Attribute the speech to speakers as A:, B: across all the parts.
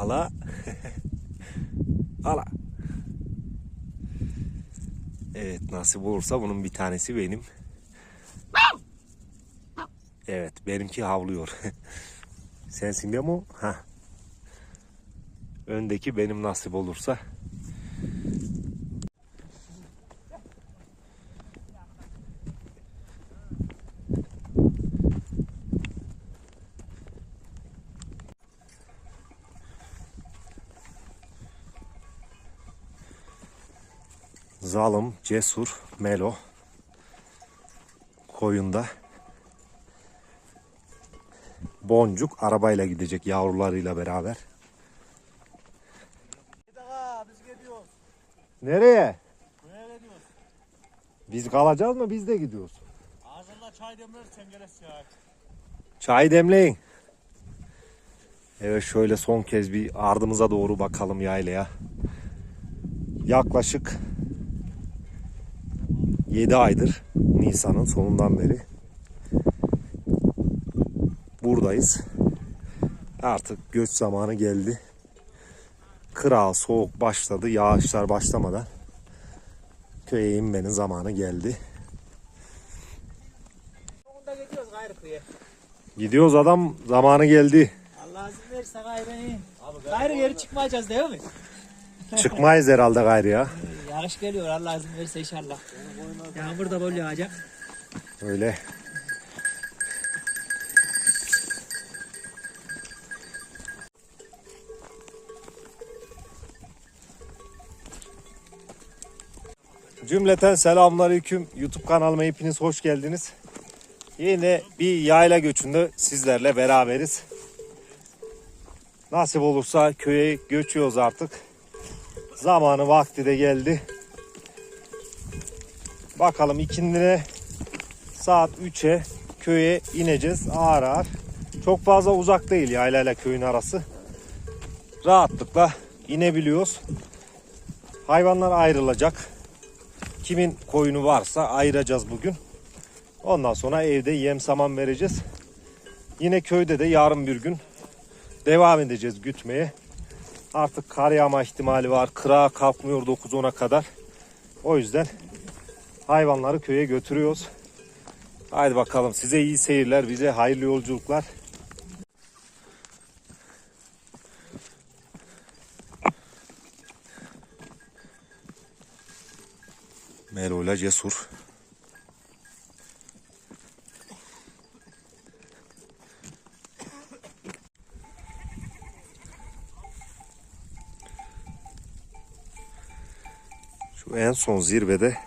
A: Ala. Ala. Evet nasip olursa bunun bir tanesi benim. Evet benimki havlıyor. Sensin değil mi o? Öndeki benim nasip olursa. Zalim, cesur, melo. Koyunda. Boncuk arabayla gidecek yavrularıyla beraber.
B: Daha biz gidiyoruz.
A: Nereye? Biz kalacağız mı biz de gidiyoruz.
B: Ağzında çay demlersen gelesi ya.
A: Çay demleyin. Evet şöyle son kez bir ardımıza doğru bakalım yaylaya. Yaklaşık 7 aydır Nisan'ın sonundan beri buradayız. Artık göç zamanı geldi. Kıra soğuk başladı. Yağışlar başlamadan köye inmenin zamanı geldi.
B: Gidiyoruz
A: adam zamanı geldi.
B: Allah izin verirse gayrı. Gayrı geri çıkmayacağız değil mi?
A: Çıkmayız herhalde gayrı ya.
B: Yağış geliyor Allah izin verirse inşallah. Yağmur da böyle yağacak.
A: Öyle. Cümleten selamünaleyküm. YouTube kanalıma hepiniz hoş geldiniz. Yine bir yayla göçünde sizlerle beraberiz. Nasip olursa köye göçüyoruz artık. Zamanı vakti de geldi. Bakalım ikindine saat 3'e köye ineceğiz ağır ağır. Çok fazla uzak değil yaylayla köyün arası. Rahatlıkla inebiliyoruz. Hayvanlar ayrılacak. Kimin koyunu varsa ayıracağız bugün. Ondan sonra evde yem saman vereceğiz. Yine köyde de yarın bir gün devam edeceğiz gütmeye. Artık kar yağma ihtimali var. Kırağa kalkmıyor 9-10'a kadar. O yüzden hayvanları köye götürüyoruz. Haydi bakalım size iyi seyirler, bize hayırlı yolculuklar. Merola Cesur. En son zirvede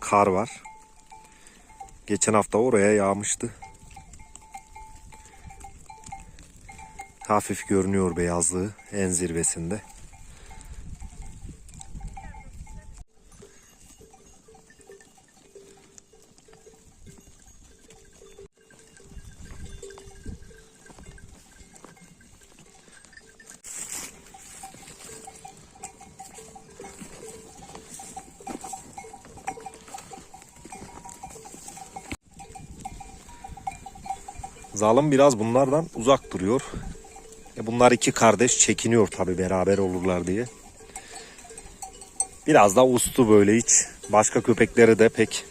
A: kar var. Geçen hafta oraya yağmıştı. Hafif görünüyor beyazlığı en zirvesinde. Zalim biraz bunlardan uzak duruyor. E bunlar iki kardeş çekiniyor tabi beraber olurlar diye. Biraz da ustu böyle hiç. Başka köpekleri de pek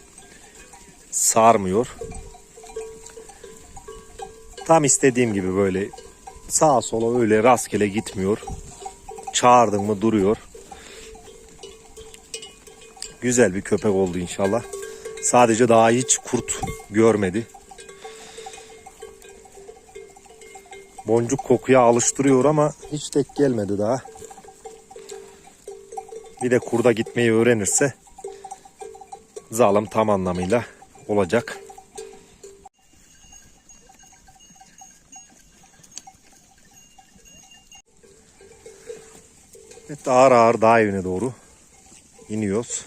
A: sarmıyor. Tam istediğim gibi böyle sağa sola öyle rastgele gitmiyor. Çağırdın mı duruyor. Güzel bir köpek oldu inşallah. Sadece daha hiç kurt görmedi. Boncuk kokuya alıştırıyor ama hiç tek gelmedi daha. Bir de kurda gitmeyi öğrenirse zalim tam anlamıyla olacak. Evet ağır ağır dağ evine doğru iniyoruz.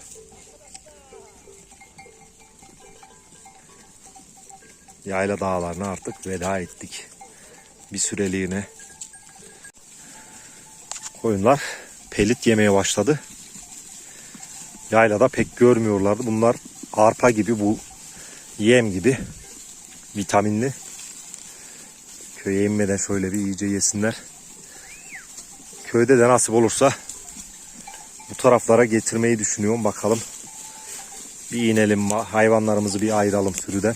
A: Yayla dağlarına artık veda ettik bir süreliğine. Koyunlar pelit yemeye başladı. Yaylada pek görmüyorlardı. Bunlar arpa gibi bu yem gibi vitaminli. Köye inmeden şöyle bir iyice yesinler. köyde de nasip olursa bu taraflara getirmeyi düşünüyorum. Bakalım. Bir inelim hayvanlarımızı bir ayıralım sürüden.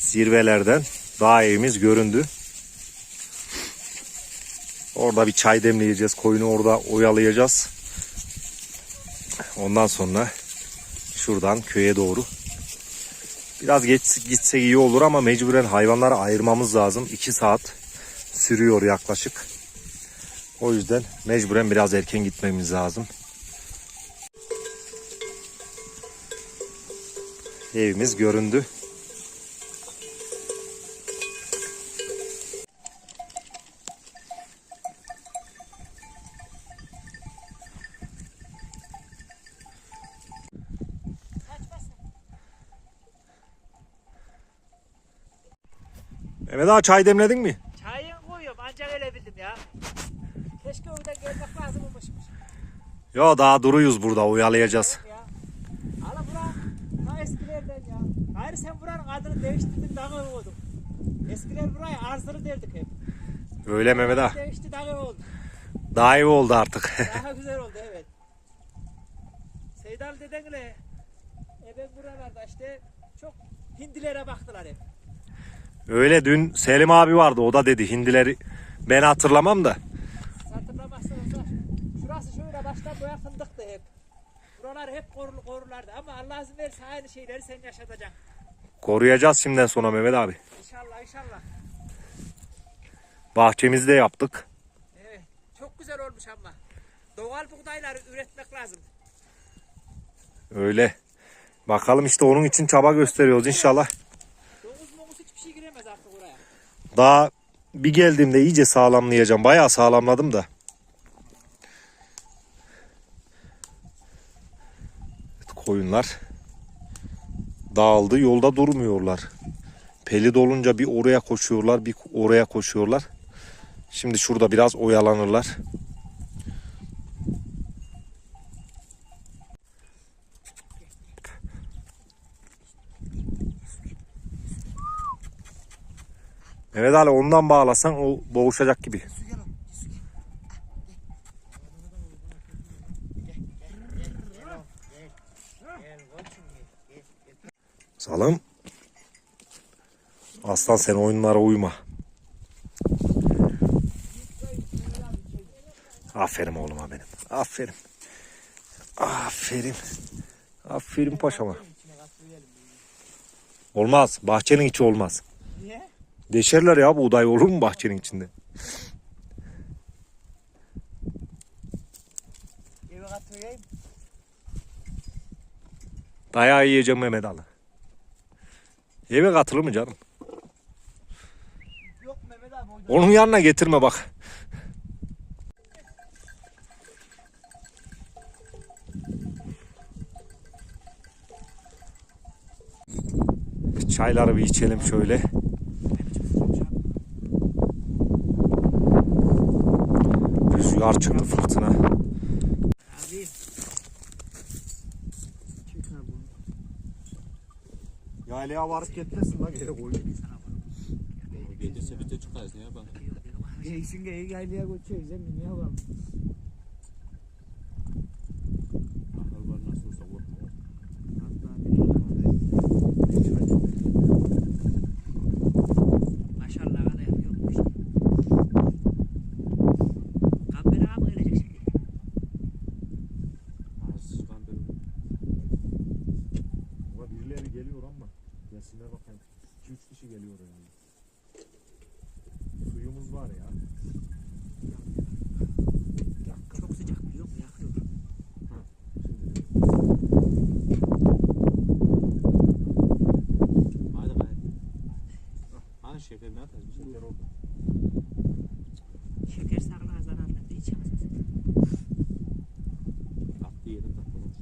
A: Zirvelerden dağ evimiz göründü. Orada bir çay demleyeceğiz. Koyunu orada oyalayacağız. Ondan sonra şuradan köye doğru. Biraz geç gitsek iyi olur ama mecburen hayvanları ayırmamız lazım. 2 saat sürüyor yaklaşık. O yüzden mecburen biraz erken gitmemiz lazım. Evimiz göründü. Mehmet ağa çay demledin mi?
B: Çayını koyuyorum ancak öyle bildim ya. Keşke oradan gelmek lazım olmuşmuş.
A: Yo daha duruyuz burada oyalayacağız.
B: Ya. Ala bura, bura eskilerden ya. Hayır sen buranın adını değiştirdin dağı oldun. Eskiler buraya arzını derdik hep.
A: Öyle Mehmet ağa.
B: Değişti dağı oldu.
A: Daha iyi oldu artık.
B: Daha güzel oldu evet. Seydal dedenle eben buralarda işte çok hindilere baktılar hep.
A: Öyle dün Selim abi vardı o da dedi hindileri ben hatırlamam da.
B: Hatırlamazsanız da şurası şöyle baştan boya fındıktı hep. Buralar hep korul, korurlardı ama Allah izin verirse aynı şeyleri sen yaşatacaksın.
A: Koruyacağız şimdiden sonra Mehmet abi.
B: İnşallah inşallah.
A: Bahçemizi de yaptık.
B: Evet. Çok güzel olmuş ama. Doğal buğdayları üretmek lazım.
A: Öyle. Bakalım işte onun için çaba gösteriyoruz inşallah.
B: Domuz momuz hiçbir şey giremez artık oraya.
A: Daha bir geldiğimde iyice sağlamlayacağım. Bayağı sağlamladım da. Koyunlar dağıldı. Yolda durmuyorlar. Peli dolunca bir oraya koşuyorlar, bir oraya koşuyorlar. Şimdi şurada biraz oyalanırlar. Evet Ali ondan bağlasan o boğuşacak gibi. Salım. Aslan sen oyunlara uyma. Aferin oğluma benim. Aferin. Aferin. Aferin paşama. Olmaz. Bahçenin içi olmaz. Deşerler ya buğday olur mu bahçenin içinde?
B: Eve katlayayım.
A: Dayağı yiyeceğim Mehmet Ali. Eve katılır mı canım?
B: Yok Mehmet abi.
A: Onun yanına getirme bak. Çayları bir içelim şöyle. Rüzgar çıktı fırtına.
B: Abi. Çek abi bunu.
A: Yaylaya varıp gitmesin la geri koy.
C: Gelirse biz de çıkarız ne yapalım?
B: Geysin geyi gaylaya götürüyoruz emin ya bak.
C: Akıl var nasıl olsa korkma.
B: Maşallah kadar yapıyor bu işi. Kamera mı gelecek şimdi?
C: Ağzı çıkan benim.
A: Ama birileri geliyor ama. Gelsinler bakayım. 2-3 kişi geliyor herhalde. Suyumuz var ya.
B: Çok sıcak biliyor musun? Yakıyor.
C: Hadi gayet. Hani şeker ne atarız? Bir şeker oldu.
B: Şeker sağlığa zararlı. İçemezsin.
C: Tatlı yedim tatlı olmuş.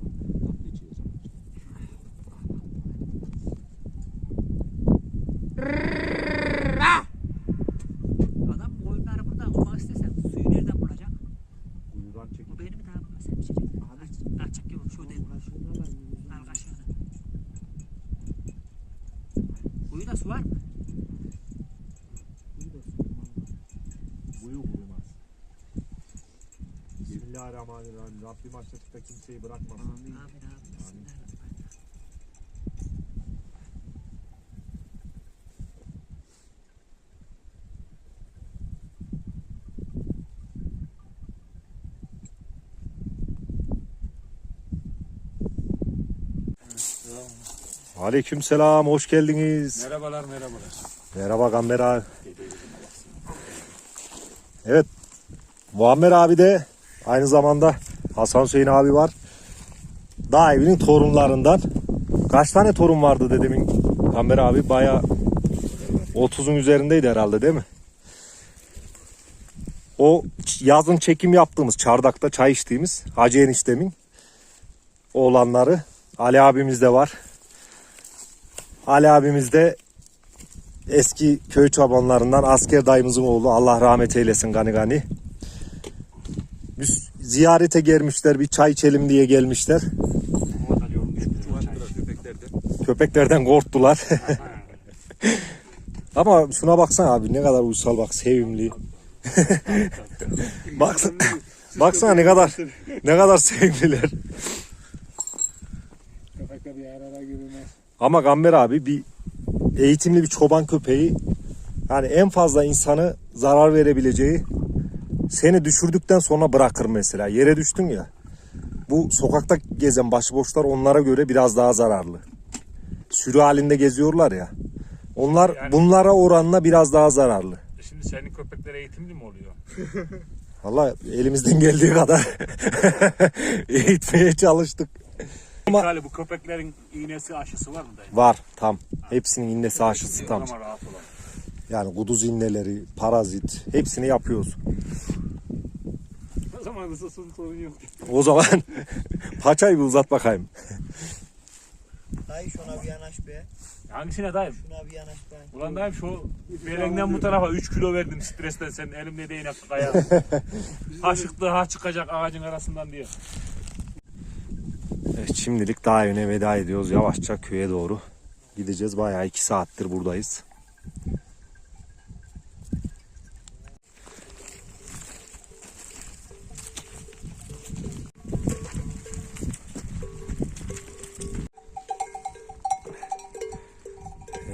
C: Tatlı içeceğiz ama işte.
B: Adam koyunları buradan olmak istesen suyu nereden bulacak?
A: Kuyudan çek.
B: Bu benim daha bu sen içecek. Aç, açık yok şu değil. Al kaşığını. Kuyuda su var mı?
C: Buyu kurumaz. Bismillahirrahmanirrahim. Rabbim açlıkta kimseyi bırakmasın.
B: Amin abi. Bismillahirrahmanirrahim.
A: Aleyküm selam, hoş geldiniz.
C: Merhabalar merhabalar.
A: Merhaba Gamber abi. Evet, Muammer abi de aynı zamanda Hasan Hüseyin abi var. Dağ evinin torunlarından. Kaç tane torun vardı dedemin Gamber abi? Baya 30'un üzerindeydi herhalde değil mi? O yazın çekim yaptığımız çardakta çay içtiğimiz Hacı eniştemin oğlanları Ali abimiz de var. Ali abimiz de eski köy çobanlarından asker dayımızın oğlu Allah rahmet eylesin gani gani. Biz ziyarete gelmişler bir çay içelim diye gelmişler. Köpeklerden korktular. Ama şuna baksana abi ne kadar uysal bak sevimli. baksana, baksana ne kadar ne kadar sevimliler.
B: Köpekle bir arada yürümez.
A: Ama Gamber abi bir eğitimli bir çoban köpeği yani en fazla insanı zarar verebileceği seni düşürdükten sonra bırakır mesela. Yere düştün ya. Bu sokakta gezen başıboşlar onlara göre biraz daha zararlı. Sürü halinde geziyorlar ya. Onlar
D: Yani-
A: bunlara oranla biraz daha zararlı.
D: Şimdi senin köpekler eğitimli mi oluyor?
A: Valla elimizden geldiği kadar eğitmeye çalıştık. Ama-
D: Ama... bu köpeklerin iğnesi aşısı var mı dayı?
A: Var tam. Hepsinin innesi aşısı tam. Yani kuduz inneleri, parazit hepsini yapıyoruz.
D: O zaman ısısın sorun yok.
A: O zaman paçayı bir uzat bakayım.
E: Dayı şuna bir yanaş be.
D: Hangisine dayım?
E: Şuna bir yanaş be.
D: Ulan dayım şu belengden bu tarafa 3 kilo verdim stresten sen elimle değnek kaya. ha çıktı ha çıkacak ağacın arasından diye.
A: Evet, şimdilik daha evine veda ediyoruz. Yavaşça köye doğru gideceğiz. Bayağı iki saattir buradayız.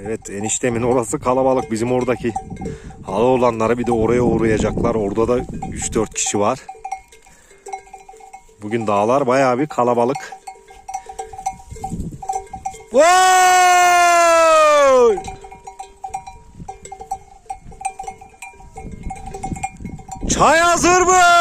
A: Evet eniştemin orası kalabalık. Bizim oradaki halı olanları bir de oraya uğrayacaklar. Orada da 3-4 kişi var. Bugün dağlar bayağı bir kalabalık. Vay! Çay hazır mı?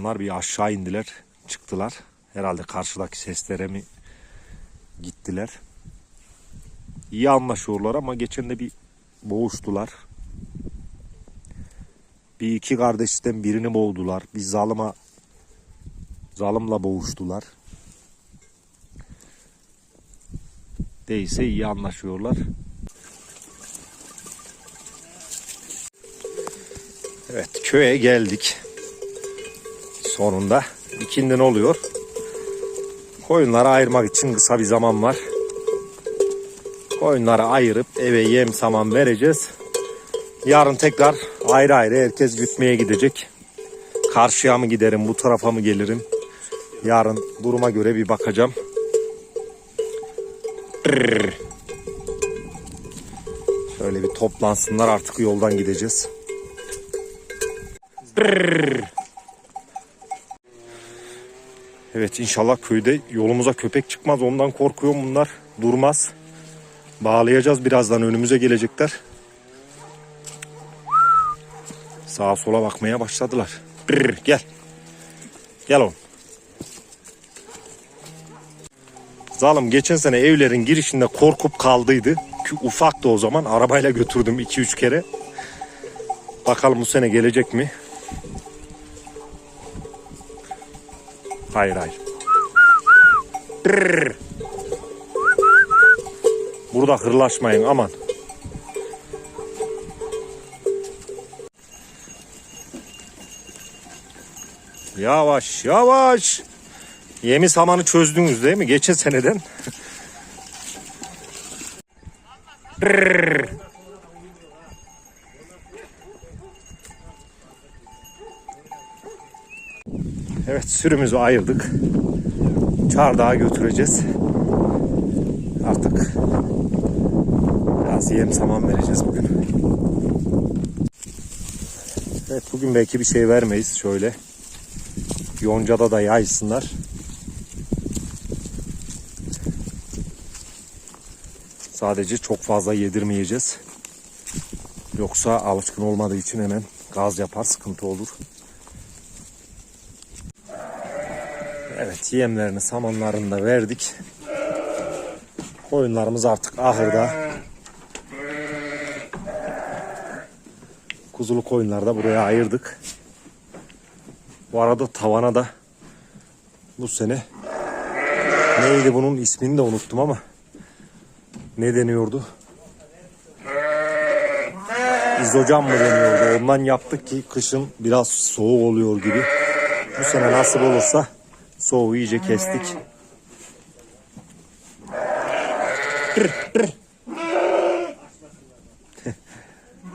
A: Aslanlar bir aşağı indiler, çıktılar. Herhalde karşıdaki seslere mi gittiler. İyi anlaşıyorlar ama geçen de bir boğuştular. Bir iki kardeşten birini boğdular. Bir zalıma zalımla boğuştular. Değilse iyi anlaşıyorlar. Evet köye geldik sonunda ikindin oluyor. Koyunları ayırmak için kısa bir zaman var. Koyunları ayırıp eve yem saman vereceğiz. Yarın tekrar ayrı ayrı herkes gütmeye gidecek. Karşıya mı giderim, bu tarafa mı gelirim? Yarın duruma göre bir bakacağım. Şöyle bir toplansınlar artık yoldan gideceğiz. Brrr. Evet inşallah köyde yolumuza köpek çıkmaz ondan korkuyorum bunlar durmaz. Bağlayacağız birazdan önümüze gelecekler. Sağa sola bakmaya başladılar. Brrr, gel. Gel oğlum. Zalim geçen sene evlerin girişinde korkup kaldıydı. Ki Ufaktı o zaman arabayla götürdüm 2-3 kere. Bakalım bu sene gelecek mi? Hayır hayır. Brrr. Burada hırlaşmayın aman. Yavaş yavaş. Yemi samanı çözdünüz değil mi? Geçen seneden. Brrr. Sürümüzü ayırdık. Çardağa götüreceğiz. Artık biraz yem saman vereceğiz bugün. Evet bugün belki bir şey vermeyiz şöyle. Yoncada da yaysınlar. Sadece çok fazla yedirmeyeceğiz. Yoksa alışkın olmadığı için hemen gaz yapar, sıkıntı olur. Evet yemlerini samanlarını da verdik. Koyunlarımız artık ahırda. Kuzulu koyunları da buraya ayırdık. Bu arada tavana da bu sene neydi bunun ismini de unuttum ama ne deniyordu? İzocam mı deniyordu? Ondan yaptık ki kışın biraz soğuk oluyor gibi. Bu sene nasip olursa Soğuğu iyice kestik.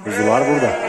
A: Kuzular burada.